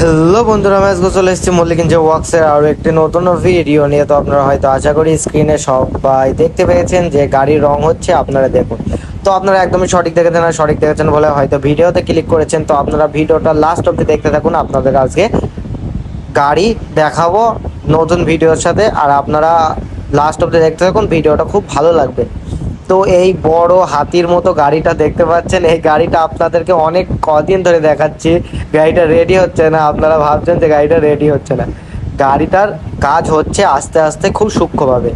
Hello বন্ধুরা, আমি আজকে চলে এসেছি মল্লিক ইঞ্জে ওয়ার্কসের আরও একটি নতুন ভিডিও নিয়ে। তো আপনারা হয়তো আশা করি স্ক্রিনে সবাই দেখতে পেয়েছেন যে গাড়ির রং হচ্ছে আপনারা দেখুন। তো আপনারা একদমই সঠিক দেখেছেন আর সঠিক দেখেছেন বলে হয়তো ভিডিওতে ক্লিক করেছেন। তো আপনারা ভিডিওটা লাস্ট অবধি দেখতে থাকুন, আপনাদের আজকে গাড়ি দেখাবো নতুন ভিডিওর সাথে। আর আপনারা লাস্ট অবধি দেখতে থাকুন ভিডিওটা খুব ভালো লাগবে। তো এই বড় হাতির মতো গাড়িটা দেখতে পাচ্ছেন। এই গাড়িটা আপনাদেরকে অনেক কদিন ধরে দেখাচ্ছি। গাড়িটা রেডি হচ্ছে না। আপনারা ভাবছেন যে গাড়িটা রেডি হচ্ছে না। গাড়িটার কাজ হচ্ছে আস্তে আস্তে খুব সূক্ষ্মভাবে।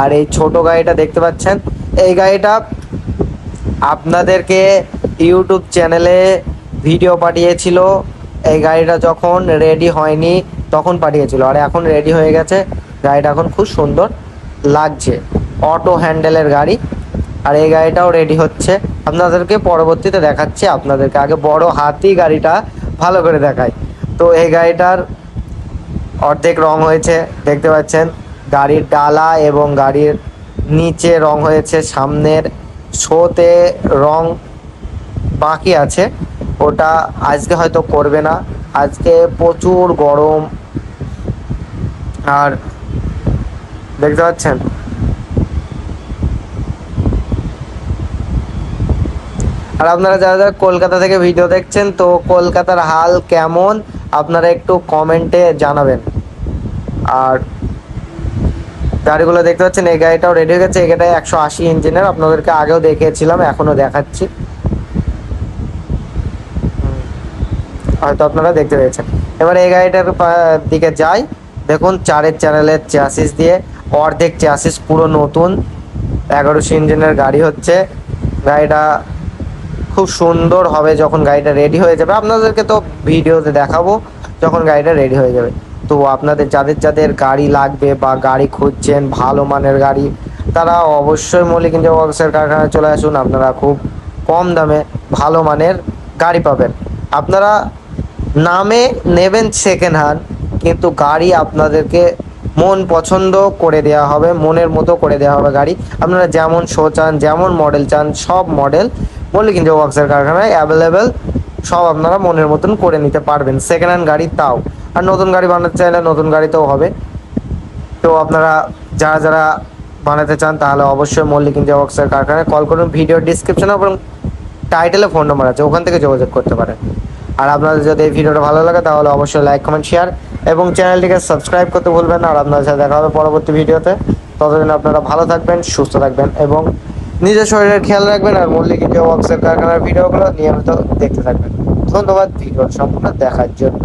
আর এই ছোট গাড়িটা দেখতে পাচ্ছেন। এই গাড়িটা আপনাদেরকে ইউটিউব চ্যানেলে ভিডিও পাঠিয়েছিল। এই গাড়িটা যখন রেডি হয়নি, তখন পাঠিয়েছিল। আর এখন রেডি হয়ে গেছে। গাড়িটা এখন খুব সুন্দর লাগছে। অটো হ্যান্ডেলের গাড়ি। আর এই গাড়িটাও রেডি হচ্ছে। আপনাদেরকে পরবর্তীতে দেখাচ্ছি আপনাদেরকে। আগে বড় হাতি গাড়িটা ভালো করে দেখায় তো এই গাড়িটার অর্ধেক রং হয়েছে, দেখতে পাচ্ছেন? গাড়ির ডালা এবং গাড়ির নিচে রং হয়েছে, সামনের শোতে রং বাকি আছে। ওটা আজকে হয়তো করবে না। আজকে প্রচুর গরম। আর দেখতে পাচ্ছেন? আর আপনারা যারা যারা কলকাতা থেকে ভিডিও দেখছেন, তো কলকাতার হাল কেমন? আপনারা একটু কমেন্টে জানাবেন। আর গাড়িগুলো দেখতে পাচ্ছেন, এই গাড়িটাও রেডি হয়ে গেছে। এই গাড়িটা একশো আশি ইঞ্জিনের আপনাদেরকে আগেও দেখিয়েছিলাম এখনও দেখাচ্ছি। হয়তো আপনারা দেখতে পেয়েছেন। এবার এই গাড়িটার দিকে যাই। দেখুন, চারের চ্যানেলের চ্যাসিস দিয়ে অর্ধেক চ্যাসিস পুরো নতুন। এগারোশো ইঞ্জিনের গাড়ি হচ্ছে। গাড়িটা খুব সুন্দর হবে যখন গাড়িটা রেডি হয়ে যাবে। আপনাদেরকে তো ভিডিওতে দেখাবো যখন গাড়িটা রেডি হয়ে যাবে। তো আপনাদের যাদের যাদের গাড়ি লাগবে বা গাড়ি খুঁজছেন, ভালো মানের গাড়ি, তারা অবশ্যই মল্লিক ইঞ্জিন ওয়ার্কসের কারখানায় চলে আসুন। আপনারা খুব কম দামে ভালো মানের গাড়ি পাবেন। আপনারা নামে নেবেন সেকেন্ড হ্যান্ড কিন্তু গাড়ি আপনাদেরকে মন পছন্দ করে দেওয়া হবে, মনের মতো করে দেওয়া হবে গাড়ি। আপনারা যেমন শো চান, যেমন মডেল চান, সব মডেল মল্লিক ইঞ্জিন ওয়ার্কসের কারখানায় অ্যাভেলেবেল সব আপনারা মনের মতন করে নিতে পারবেন। সেকেন্ড হ্যান্ড গাড়ি তাও। আর নতুন গাড়ি বানাতে চাইলে নতুন গাড়িতেও হবে। তো আপনারা যারা যারা বানাতে চান, তাহলে অবশ্যই মল্লিক ইন্ডিয়া ওয়ার্কসের কারখানায় কল করুন। ভিডিও ডিসক্রিপশনে এবং টাইটেলে ফোন নম্বর আছে। ওখান থেকে যোগাযোগ করতে পারেন। আর আপনাদের যদি এই ভিডিওটা ভালো লাগে, তাহলে অবশ্যই লাইক কমেন্ট শেয়ার এবং চ্যানেলটিকে সাবস্ক্রাইব করতে ভুলবেন আর আপনাদের সাথে দেখা হবে পরবর্তী ভিডিওতে। ততদিন আপনারা ভালো থাকবেন, সুস্থ থাকবেন এবং নিজের শরীরের খেয়াল রাখবেন আর মল্লিক ইন্ডিয়া ওয়ার্কসের কারখানার ভিডিওগুলো নিয়মিত দেখতে থাকবেন। ধন্যবাদ ভিডিও সম্পূর্ণ দেখার জন্য।